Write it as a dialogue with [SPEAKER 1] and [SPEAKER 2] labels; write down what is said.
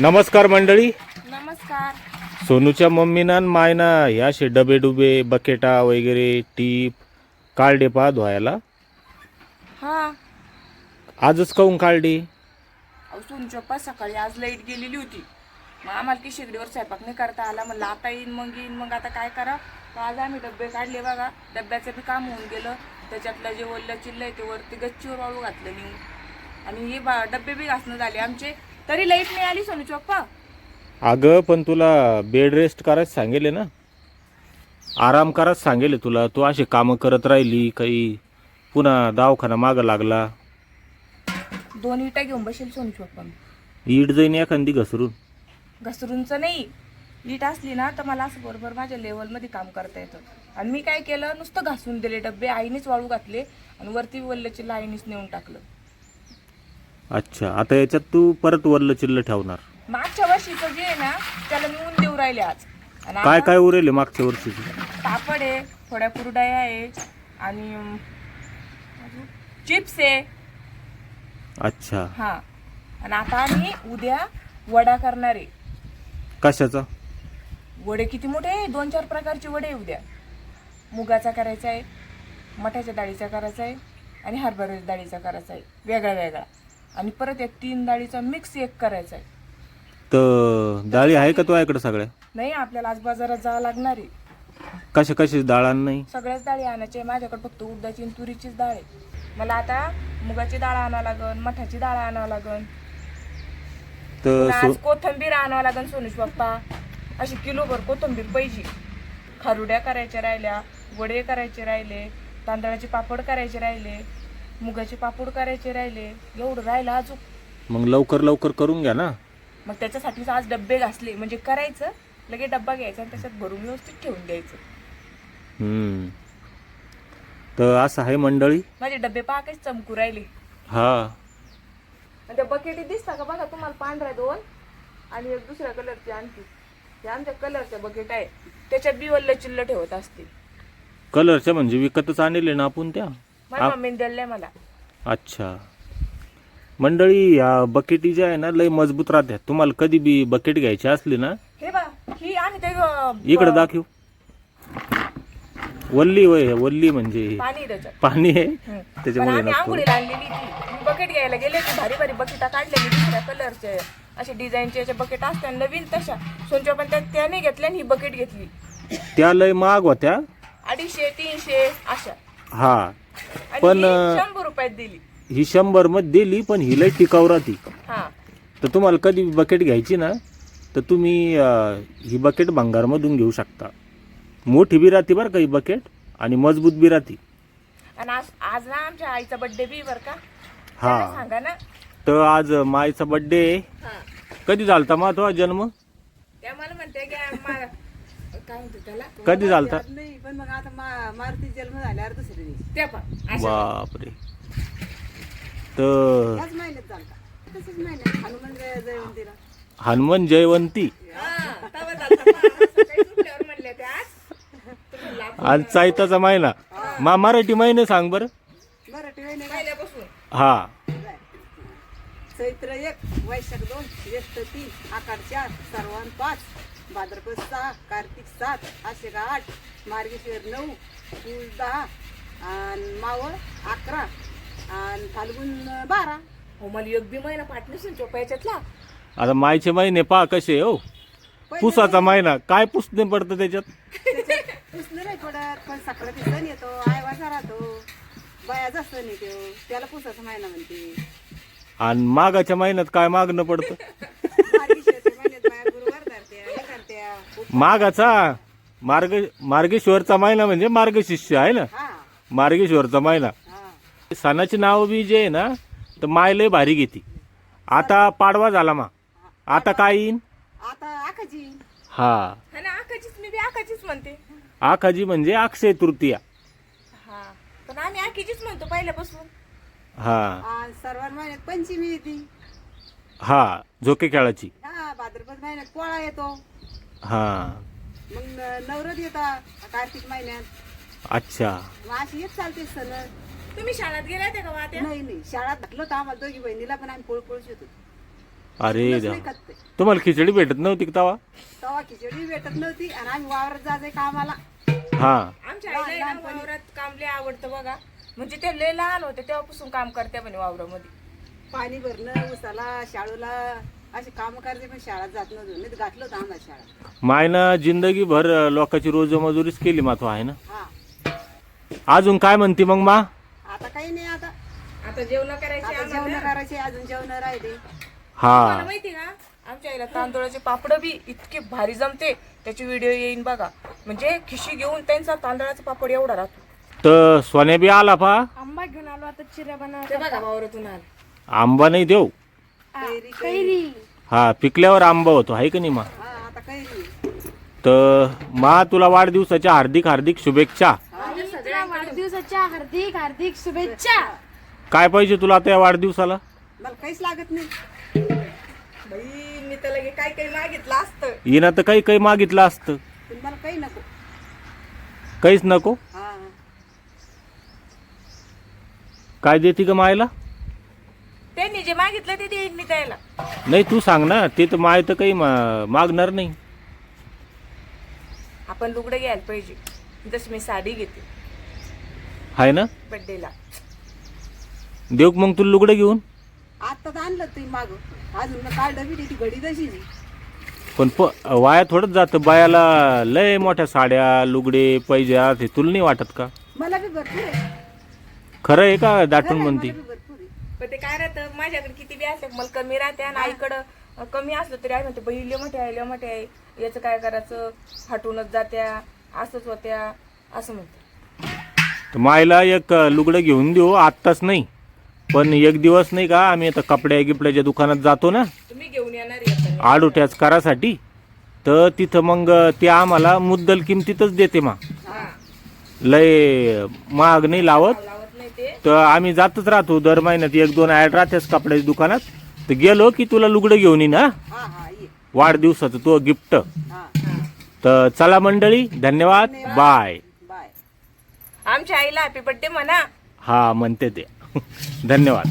[SPEAKER 1] नमस्कार मंडळी.
[SPEAKER 2] नमस्कार.
[SPEAKER 1] सोनूच्या मम्मीनं मायना ह्या असे डबे डुबे बकेटा वगैरे टीप काढले पा धुवायला
[SPEAKER 2] हा.
[SPEAKER 1] आजच काऊन काढली
[SPEAKER 2] अहो सोनचप्पा सकाळी आज लाइट गेलेली होती. मग आम्हाला की शेगडीवर स्वयंपाक नाही करता आला. म्हणलं आता येईन मग येईन मग आता काय करा तर आज आम्ही डबे काढले बघा. डब्याचं बी काम होऊन गेलं. त्याच्यातलं जे ओल्लं चिल्लं आहे ते वरती गच्चीवर वाळू घातलं नेऊन. आणि हे बा डबे बी घासणं झाले आमचे. तरी लाइट नाही आली सोनू चप्पा.
[SPEAKER 1] अगं पण तुला बेड रेस्ट करायचं सांगेल ना? आराम करायचं सांगेल तुला. तू असे कामं करत राहिली काही पुन्हा दवाखाना मागं लागला.
[SPEAKER 2] दोन इटा घेऊन बसेल सोनू चप्पा मी.
[SPEAKER 1] ईड जाईन एखादी घसरून.
[SPEAKER 2] घसरूनचं नाही. लीट असली ना तर मला असं बरोबर माझ्या लेवलमध्ये काम करता येतं. आणि मी काय केलं? नुसतं घासून दिले डबे आईनेच वाळू घातले आणि वरती वल्ल्याची लाईनीच नेऊन टाकलं.
[SPEAKER 1] अच्छा आता याच्यात तू परत वरलं चिल्लं ठेवणार.
[SPEAKER 2] मागच्या वर्षीचं जे आहे ना त्याला मी ऊन देऊ राहिले आज. आणि
[SPEAKER 1] काय काय उरेल मागच्या वर्षीची?
[SPEAKER 2] पापड आहे थोड्या कुरडाया आहे आणि अं, चिप्स आहे.
[SPEAKER 1] अच्छा.
[SPEAKER 2] हा. आणि आता आम्ही उद्या वडा करणार आहे.
[SPEAKER 1] कशाचा?
[SPEAKER 2] वडे किती मोठे आहे? दोन चार प्रकारचे वडे आहे उद्या. मुगाचा करायचा आहे मठाच्या डाळीचा करायचा आहे आणि हरभऱ्याच्या डाळीचा करायचा आहे. वेगळा वेगळा. आणि परत एक तीन डाळीचा मिक्स एक करायचा आहे.
[SPEAKER 1] तर डाळी आहे का तुझ्याकडे सगळ्या?
[SPEAKER 2] नाही आपल्याला आज बाजारात जावं लागणार आहे.
[SPEAKER 1] कशा कशी डाळां नाही
[SPEAKER 2] सगळ्याच डाळी आणायचे माझ्याकडे फक्त उडदाची आणि तुरीचीच डाळ आहे. मला आता मुगाची डाळ आणावं लागन मठाची डाळ आणावं लागन.
[SPEAKER 1] तर सो
[SPEAKER 2] आज कोथंबीर आणावं लागन सोनूश पप्पा. अशी किलोभर कोथंबीर पाहिजे. खारुड्या करायच्या राहिल्या वडे करायचे राहिले तांदळाचे पापड करायचे राहिले. मुगाचे पापड करायचे राहिले एवढं राहिलं अजून.
[SPEAKER 1] मग लवकर लवकर करून घ्या ना.
[SPEAKER 2] मग त्याच्यासाठीच आज डब्बे घासले म्हणजे करायचं लगे डब्बा घ्यायचा आणि त्याच्यात भरून व्यवस्थित ठेवून द्यायचं.
[SPEAKER 1] हम्म. तर असं आहे मंडळी.
[SPEAKER 2] माझे डब्बे पाकच चमकू राहिले.
[SPEAKER 1] हा.
[SPEAKER 2] आणि त्या बकेटी दिसता का बघा तुम्हाला पांढऱ्या दोन आणि एक दुसऱ्या कलरची आणखी. त्या आमच्या कलरच्या बकेट आहे त्याच्यात बी वल्ल चिल्ल ठेवत असतील.
[SPEAKER 1] कलरच्या म्हणजे विकतच आणले ना आपण त्या.
[SPEAKER 2] माझ्या मम्मीने दिले मला.
[SPEAKER 1] अच्छा. मंडळी या बकेटी ज्या आहे ना लय मजबूत राहतात तुम्हाला कधी बी बकेट घ्यायची असली ना
[SPEAKER 2] हे बा ही आणि ते अं,
[SPEAKER 1] इकडे दाखव. वल्ली वय वल्ली म्हणजे
[SPEAKER 2] पाणी त्याच्यात.
[SPEAKER 1] पाणी आहे.
[SPEAKER 2] पण
[SPEAKER 1] त्याच्यामुळे
[SPEAKER 2] आम्ही
[SPEAKER 1] नको.
[SPEAKER 2] आंघोळीला आणलेली ती. मी बकेट घ्यायला गेले ती भारी भारी बकेटा काढल्या मी दुसऱ्या कलरचे. असे डिझाईनचे असे बकेट असतात नवीन तशा. सोनच्या पण त्या त्याने घेतल्या आणि ही बकेट घेतली.
[SPEAKER 1] त्या लय महाग होत्या.
[SPEAKER 2] अडीचशे तीनशे अशा.
[SPEAKER 1] हा.
[SPEAKER 2] आणि
[SPEAKER 1] पण,
[SPEAKER 2] ही शंभर रुपयात दिली.
[SPEAKER 1] ही शंभरमध्ये दिली पण ही लय टिकाऊ राहती.
[SPEAKER 2] हा.
[SPEAKER 1] तर तुम्हाला कधी बकेट घ्यायची ना तर तुम्ही अं, ही बकेट भंगारमधून घेऊ शकता. मोठी बी राहते बरं का ही बकेट आणि मजबूत बी राहते.
[SPEAKER 2] आणि आज आज ना आमच्या आईचा बर्थडे बी बर का?
[SPEAKER 1] हा.
[SPEAKER 2] सांगा ना.
[SPEAKER 1] तर आज मायचा बड्डे
[SPEAKER 2] हा.
[SPEAKER 1] कधी झालता मा तो जन्म
[SPEAKER 2] त्या मला म्हणते की मा- काय म्हणते त्याला?
[SPEAKER 1] कधी झालता?
[SPEAKER 3] नाही पण मग आता मा- मारुती जन्म झाल्यावर दुसऱ्या दिवशी.
[SPEAKER 2] त्या पण अशा.
[SPEAKER 1] बापरे. तर
[SPEAKER 3] त्याच महिन्यात झालता. तसंच महिन्यात. हनुमान जय- जयंतीला
[SPEAKER 1] हनुमान जयवंती?
[SPEAKER 2] हा. सकाळी उठल्यावर आज. तर म्हणलं आपण
[SPEAKER 1] आज चैताचा महिना. मा मराठी महिने सांग बरं.
[SPEAKER 3] मराठी महिने
[SPEAKER 2] पहिल्यापासून.
[SPEAKER 1] हा.
[SPEAKER 3] चैत्र एक वैशाख दोन ज्येष्ठ तीन आकाड चार सर्वान पाच. भाद्रपद सहा कार्तिक सात आषाढ आठ मार्गशीर नऊ पूस दहा आणि मावळ अकरा आणि फाल्गुन बारा.
[SPEAKER 2] हो मला एक बी महिना पाठ नसेल चोपा याच्यातला
[SPEAKER 1] आता मायचे महिने पहा कसे हो. पुसाचा महिना काय पुसणे पडतं त्याच्यात?
[SPEAKER 3] पुसणं नाही पडत पण सकाळी सण येतो आयवाचा राहतो. बायाचा सण येतो त्याला पुसाचा महिना म्हणते.
[SPEAKER 1] आणि मागाच्या महिन्यात काय मागणं पडतं
[SPEAKER 3] मार्गशीर्ष महिन्यात बाया गुरुवार धरत्या हे करत्या
[SPEAKER 1] मागाचा मार्ग मार्गेश्वरचा महिना म्हणजे मार्गशिष्य आहे ना?
[SPEAKER 3] हा.
[SPEAKER 1] मार्गेश्वरचा महिना
[SPEAKER 3] हा.
[SPEAKER 1] सणाची नाव बी जे आहे ना तर माय लय भारी घेते. आता पाडवा झाला मा. आता काय येईन?
[SPEAKER 3] आता आखाजी
[SPEAKER 1] हा.
[SPEAKER 2] हा ना आकाचीच मी बी आकाचीच म्हणते.
[SPEAKER 1] आखाजी म्हणजे अक्षय तृतीया.
[SPEAKER 2] हा. पण आम्ही आखीचीच म्हणतो पहिल्यापासून.
[SPEAKER 1] हा.
[SPEAKER 3] आणि सर्वान महिन्यात पंचमी येते.
[SPEAKER 1] हा झोके खेळाची.
[SPEAKER 3] हा भाद्रपद महिन्यात पोळा येतो.
[SPEAKER 1] हा.
[SPEAKER 3] मग नवरत येतात कार्तिक महिन्यात?
[SPEAKER 1] अच्छा.
[SPEAKER 3] मग अशी येत चालते सण.
[SPEAKER 2] तुम्ही शाळेत गेल्या होत्या का वाट्या
[SPEAKER 3] नाही नाही. शाळात घातलं तर आम्हाला. दोघी बहिणीला पण आम्ही पोळ पोळच येतो
[SPEAKER 1] अरे
[SPEAKER 3] तुलाच
[SPEAKER 1] देवा.
[SPEAKER 3] नाही खात ते.
[SPEAKER 1] तुम्हाला खिचडी भेटत नव्हती का तवा?
[SPEAKER 3] तेव्हा खिचडी भेटत नव्हती आणि आम्ही वावरात जायचं कामाला.
[SPEAKER 1] हा.
[SPEAKER 2] आमच्या आईला आहे ना वावरात काम लय आवडतं बघा. म्हणजे ते लय लहान होते तेव्हापासून काम करते म्हणे वावरामध्ये.
[SPEAKER 3] पाणी भरणं उसाला शाळूला असे काम करायचे पण शाळेत जात नव्हतं. नाही तर घातलं होतं आम्हाला शाळा
[SPEAKER 1] मायनं जिंदगीभर लोकांची रोजमजुरीच केली मातो आहे ना?
[SPEAKER 3] हा.
[SPEAKER 1] अजून काय म्हणते मग मा?
[SPEAKER 3] आता काही नाही आता.
[SPEAKER 2] आता जेवण करायचे
[SPEAKER 3] आता. जेवण करायचे अजून जेवण राहिले.
[SPEAKER 1] हा.
[SPEAKER 2] माहिती का? आमच्या आईला तांदूळाचे पापड बी इतके भारी जमते. त्याची व्हिडिओ येईन बघा. म्हणजे खिशी घेऊन त्यांचा तांदळाचा पापड एवढा राहतो.
[SPEAKER 1] तर सोन्या बी आला पा.
[SPEAKER 4] आंबा घेऊन आलो आता चिऱ्या बनवा
[SPEAKER 2] ते बघा वावरातून आला.
[SPEAKER 1] आंबा नाही देऊ.
[SPEAKER 3] कैरी
[SPEAKER 4] कैरी.
[SPEAKER 1] हा पिकल्यावर आंबा होतो आहे का नाही मा?
[SPEAKER 3] हा आता कैरी.
[SPEAKER 1] तर मा तुला वाढदिवसाच्या हार्दिक हार्दिक शुभेच्छा.
[SPEAKER 4] तुला वाढदिवसाच्या हार्दिक हार्दिक शुभेच्छा.
[SPEAKER 1] काय पाहिजे तुला आता या वाढदिवसाला?
[SPEAKER 3] मला काहीच लागत नाही.
[SPEAKER 2] बाई मी तर लगे काय काही मागितलं असतं.
[SPEAKER 1] हिनं तर काही काही मागितलं असतं.
[SPEAKER 3] पण मला काही नको.
[SPEAKER 1] काहीच नको?
[SPEAKER 3] हा.
[SPEAKER 1] काय देते का मायला?
[SPEAKER 2] त्यांनी जे मागितलं ते देईन मी द्यायला
[SPEAKER 1] नाही तू सांग ना ते तर माय तर काही मा- मागणार नाही.
[SPEAKER 2] आपण लुगडं घ्यायला पाहिजे. जशी मी साडी घेते.
[SPEAKER 1] आहे ना?
[SPEAKER 2] बड्डेला
[SPEAKER 1] देऊ का मग तुला लुगडं घेऊन?
[SPEAKER 3] आता तर आणलं तुम्ही माग. अजून काढलं बी ती घडी तशीच आहे.
[SPEAKER 1] पण प वाया थोडंच जातं. बायाला लय मोठ्या साड्या लुगडे पैजा ते तुला नाही वाटत का?
[SPEAKER 3] मला बी भरपूर आहे.
[SPEAKER 1] खरं आहे का दाटून म्हणते?
[SPEAKER 3] मला बी भरपूर आहे.
[SPEAKER 2] पण ते काय राहतं माझ्याकडे किती बी असले मला कमी राहते आणि आईकडं कमी असलं तरी आई म्हणते बहिले मोठे आहे मोठे आहे. याचं काय करायचं? हटूनच जात्या असंच होत्या असं म्हणते.
[SPEAKER 1] तर मायला एक लुगडं घेऊन देऊ आत्ताच नाही. पण एक दिवस नाही का आम्ही आता कपड्या गिपड्याच्या दुकानात जातो ना.
[SPEAKER 2] तुम्ही घेऊन येणार
[SPEAKER 1] आडोट्याच करासाठी. तर तिथं मग ते आम्हाला मुद्दल किमतीतच देते मा. लय महाग नाही लावत. तर आम्ही जातच राहतो. दर महिन्यात एक दोन ॲड राहतेच कपड्याच्या दुकानात. तर गेलो की तुला लुगडं घेऊन येईन हा?
[SPEAKER 3] हा हा ये.
[SPEAKER 1] वाढदिवसाचं तो गिफ्ट.
[SPEAKER 3] हा
[SPEAKER 1] तर चला मंडळी धन्यवाद. बाय.
[SPEAKER 3] बाय.
[SPEAKER 2] आमच्या आईला हॅपी बर्थडे म्हणा.
[SPEAKER 1] हा म्हणते ते. धन्यवाद.